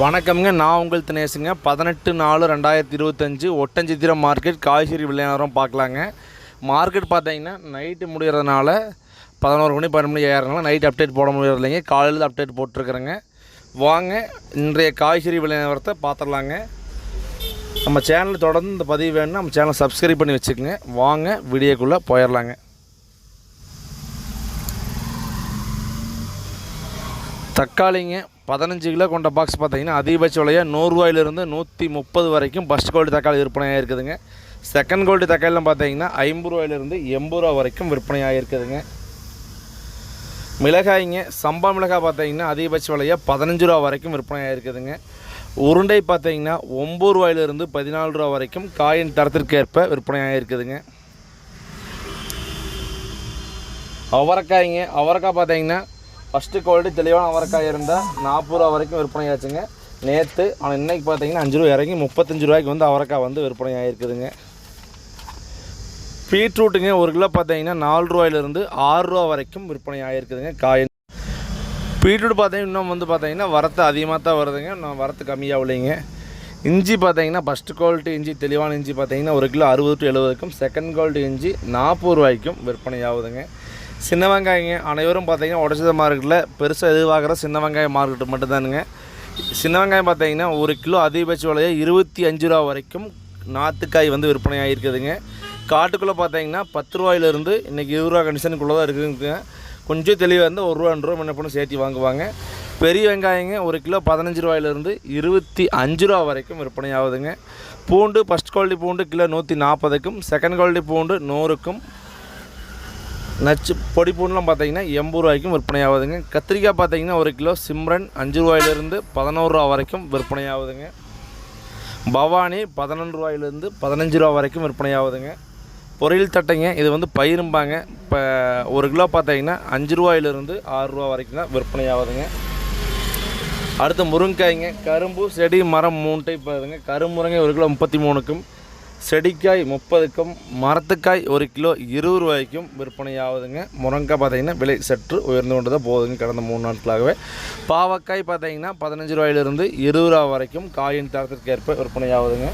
வணக்கம்ங்க. நான் உங்கள் தினேசுங்க பதினெட்டு நாலு ரெண்டாயிரத்தி இருபத்தஞ்சு ஒட்டஞ்சித்திரம் மார்க்கெட் காய்கறி விளையாடுறோம் பார்க்கலாங்க. மார்க்கெட் பார்த்தீங்கன்னா நைட்டு முடிகிறதுனால பதினோரு மணி பன்னெண்டு மணி ஏறனால நைட் அப்டேட் போட முடியறதில்லைங்க. காலையில் அப்டேட் போட்டிருக்கிறேங்க. வாங்க இன்றைய காய்கறி விளையாடுறத பார்த்துடலாங்க. நம்ம சேனல் தொடர்ந்து இந்த பதிவு வேணும்னா நம்ம சேனலை சப்ஸ்கிரைப் பண்ணி வச்சுக்கோங்க. வாங்க வீடியோக்குள்ளே போயிடலாங்க. தக்காளிங்க பதினஞ்சு கிலோ கொண்ட பாக்ஸ் பார்த்தீங்கன்னா அதிகபட்ச விலையாக நூறுரூவாயிலிருந்து நூற்றி முப்பது வரைக்கும் ஃபஸ்ட் குவாலிட்டி தக்காளி விற்பனையாக இருக்குதுங்க. செகண்ட் குவாலிட்டி தக்காளிலாம் பார்த்தீங்கன்னா ஐம்பது ரூபாயிலிருந்து எண்பது ரூபா வரைக்கும் விற்பனையாக இருக்குதுங்க. மிளகாய்ங்க சம்பா மிளகாய் பார்த்தீங்கன்னா அதிகபட்ச விலையாக பதினஞ்சு ரூபா வரைக்கும் விற்பனையாக இருக்குதுங்க. உருண்டை பார்த்தீங்கன்னா ஒம்பது ரூபாயிலிருந்து பதினாலு ரூபா வரைக்கும் காயின் தரத்திற்கேற்ப விற்பனையாக இருக்குதுங்க. அவரைக்காய்ங்க அவரைக்காய் பார்த்தீங்கன்னா ஃபஸ்ட்டு குவாலிட்டி தெளிவான அவரைக்காய் இருந்தால் நாற்பது ரூபா வரைக்கும் விற்பனை ஆச்சுங்க நேற்று ஆனால் இன்றைக்கி பார்த்தீங்கன்னா அஞ்சு ரூபா இறங்கி முப்பத்தஞ்சு ரூபாய்க்கு வந்து அவரைக்காய் வந்து விற்பனை ஆகிருக்குதுங்க பீட்ரூட்டுங்க ஒரு கிலோ பார்த்தீங்கன்னா நாலு ரூபாயிலிருந்து ஆறு ரூபா வரைக்கும் விற்பனை ஆகிருக்குதுங்க காய். பீட்ரூட் பார்த்தீங்கன்னா இன்னும் வந்து பார்த்தீங்கன்னா வரத்து அதிகமாக தான் வருதுங்க. இன்னும் வரத்து கம்மியாக இல்லைங்க இஞ்சி பார்த்தீங்கன்னா ஃபஸ்ட்டு குவாலிட்டி இஞ்சி தெளிவான இஞ்சி பார்த்தீங்கன்னா ஒரு கிலோ அறுபது டு எழுபதுக்கும். செகண்ட் குவாலிட்டி இஞ்சி நாற்பது ரூபாய்க்கும் விற்பனை ஆகுதுங்க சின்ன வெங்காயங்க. அனைவரும் பார்த்தீங்கன்னா உடச்சத மார்க்கெட்டில் பெருசாக எதிர்பார்க்குற சின்ன வெங்காயம் மார்க்கெட்டு மட்டும்தானுங்க. சின்ன வெங்காயம் பார்த்தீங்கன்னா ஒரு கிலோ அதிகபட்ச விலையை இருபத்தி அஞ்சு ரூபா வரைக்கும் நாற்றுக்காய் வந்து விற்பனை ஆகிருக்குதுங்க காட்டுக்குள்ளே பார்த்தீங்கன்னா பத்து ரூபாயிலிருந்து இன்றைக்கி இருபது ரூபா கண்டிஷனுக்குள்ளே தான் இருக்குதுங்க. கொஞ்சம் தெளிவாக இருந்தால் ஒரு ரூபா ரெண்டு ரூபா என்ன பண்ண சேர்த்து வாங்குவாங்க. பெரிய வெங்காயங்க ஒரு கிலோ பதினஞ்சு ரூபாயிலிருந்து இருபத்தி அஞ்சு ரூபா வரைக்கும் விற்பனை ஆகுதுங்க. பூண்டு ஃபஸ்ட் குவாலிட்டி பூண்டு கிலோ நூற்றி நாற்பதுக்கும் செகண்ட் குவாலிட்டி பூண்டு நூறுக்கும் நச்சு பொடி பூண்டுலாம் பார்த்தீங்கன்னா எண்பது ரூபாய்க்கும் விற்பனை ஆகுதுங்க கத்திரிக்காய் பார்த்தீங்கன்னா ஒரு கிலோ சிம்ரன் அஞ்சு ரூபாயிலிருந்து பதினோரு ரூபா வரைக்கும் விற்பனை ஆகுதுங்க பவானி பதினொன்று ரூபாயிலிருந்து பதினஞ்சு ரூபா வரைக்கும் விற்பனை ஆகுதுங்க பொரியல் தட்டைங்க இது வந்து பயிரும்பாங்க. இப்போ ஒரு கிலோ பார்த்தீங்கன்னா அஞ்சு ரூபாயிலிருந்து ஆறு ரூபா வரைக்கும் தான் விற்பனை ஆகுதுங்க அடுத்து முருங்கைக்காய்ங்க கரும்பு செடி மரம் மூணு டைப் ஆகுதுங்க கரும்புரங்கை ஒரு கிலோ முப்பத்தி மூணுக்கும் செடிக்காய் முப்பதுக்கும் மரத்துக்காய் ஒரு கிலோ இருபது ரூபாய்க்கும் விற்பனையாகுதுங்க. முருங்கைக்காய் பார்த்தீங்கன்னா விலை சற்று உயர்ந்து கொண்டு தான் போகுதுங்க கடந்த மூணு நாட்களாகவே. பாவக்காய் பார்த்தீங்கன்னா பதினஞ்சு ரூபாயிலிருந்து இருபது ரூபா வரைக்கும் காயின் தரத்திற்கு ஏற்ப விற்பனை ஆகுதுங்க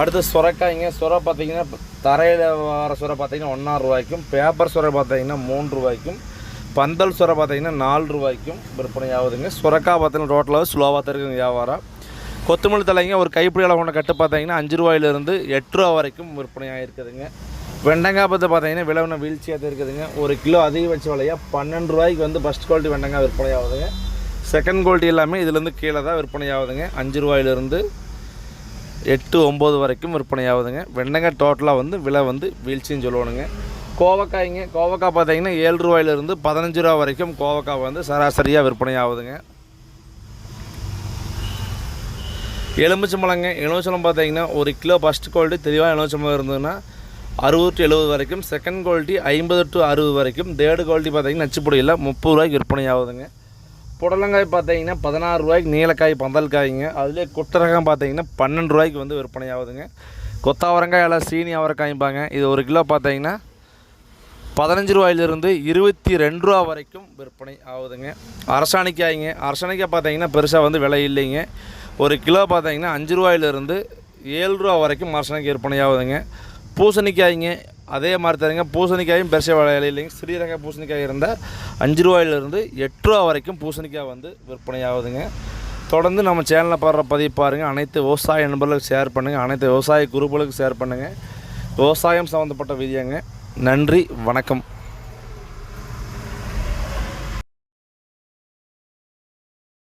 அடுத்து சுரக்காய்ங்க. சுர பார்த்தீங்கன்னா தரையில் வர சுரை பார்த்தீங்கன்னா ஒன்றாறு ரூபாய்க்கும் பேப்பர் சுரை பார்த்தீங்கன்னா மூன்று ரூபாய்க்கும் பந்தல் சுரை பார்த்தீங்கன்னா நாலு ரூபாய்க்கும் விற்பனை ஆகுதுங்க சுரக்காய் பார்த்தீங்கன்னா ரோட்டில் ஸ்லோவாக தான் இருக்குங்க வியாபாரம். கொத்தமல்லி தலைங்க ஒரு கைப்பிடி அளவு கொண்ட கட்டு பார்த்தீங்கன்னா அஞ்சு ரூபாயிலிருந்து எட்டு ரூபா வரைக்கும் விற்பனை ஆகிருக்குதுங்க வெண்டங்காய் பார்த்து பார்த்தீங்கன்னா விலை வீழ்ச்சியாக தான் இருக்குதுங்க. ஒரு கிலோ அதிகபட்ச விலையாக பன்னெண்டு ரூபாய்க்கு வந்து ஃபஸ்ட் குவாலிட்டி வெண்டங்காய் விற்பனை ஆகுதுங்க செகண்ட் குவாலிட்டி எல்லாமே இதுலேருந்து கீழே தான் விற்பனை ஆகுதுங்க அஞ்சு ரூபாயிலிருந்து எட்டு ஒம்பது வரைக்கும் விற்பனை ஆகுதுங்க வெண்டங்காய் டோட்டலாக வந்து விலை வந்து வீழ்ச்சின்னு சொல்லுவானுங்க கோவக்காய்ங்க கோவக்காய் பார்த்தீங்கன்னா ஏழு ரூபாயிலிருந்து பதினஞ்சு ரூபா வரைக்கும் கோவக்காய் வந்து சராசரியாக விற்பனை ஆகுதுங்க எலுமிச்சம்பழங்க. எலுமிச்சம்பழம் பார்த்தீங்கன்னா ஒரு கிலோ ஃபஸ்ட் குவாலிட்டி தெளிவாக எலுமிச்சம்பழம் இருந்ததுன்னா அறுபது டு எழுபது வரைக்கும். செகண்ட் குவாலிட்டி ஐம்பது டு அறுபது வரைக்கும். தேர்டு குவாலிட்டி பார்த்தீங்கன்னா நச்சுப்பொடியில் முப்பது ரூபாய்க்கு விற்பனை ஆகுதுங்க. புடலங்காய் பார்த்தீங்கன்னா பதினாறு ரூபாய்க்கு நீலக்காய் பந்தல் காய்ங்க அதுலேயே குட்டரகம் பார்த்தீங்கன்னா பன்னெண்டு ரூபாய்க்கு வந்து விற்பனை ஆகுதுங்க. கொத்தாவரங்காய் எல்லாம் சீனி அவரைக்காய்ப்பாங்க இது ஒரு கிலோ பார்த்தீங்கன்னா பதினஞ்சு ரூபாயிலிருந்து இருபத்தி ரெண்டு ரூபா வரைக்கும் விற்பனை ஆகுதுங்க. அரசாணிக்காய்ங்க. அரசாணிக்காய் பார்த்தீங்கன்னா பெருசாக வந்து விலை இல்லைங்க. ஒரு கிலோ பார்த்தீங்கன்னா அஞ்சு ரூபாயிலிருந்து ஏழு ரூபா வரைக்கும் அரசாணிக்காய் விற்பனை ஆகுதுங்க. பூசணிக்காய்ங்க அதே மாதிரி தருங்க பூசணிக்காயும் பெருசாக விலை இல்லைங்க. ஸ்ரீரங்க பூசணிக்காய் இருந்தால் அஞ்சு ரூபாயிலிருந்து எட்டு ரூபா வரைக்கும் பூசணிக்காய் வந்து விற்பனை ஆகுதுங்க. தொடர்ந்து நம்ம சேனலில் பாடுற பதிவு பாருங்கள் அனைத்து விவசாய நண்பர்களுக்கு ஷேர் பண்ணுங்கள் அனைத்து விவசாய குரூப்புகளுக்கு ஷேர் பண்ணுங்கள் விவசாயம் சம்மந்தப்பட்ட விதியங்க நன்றி வணக்கம்.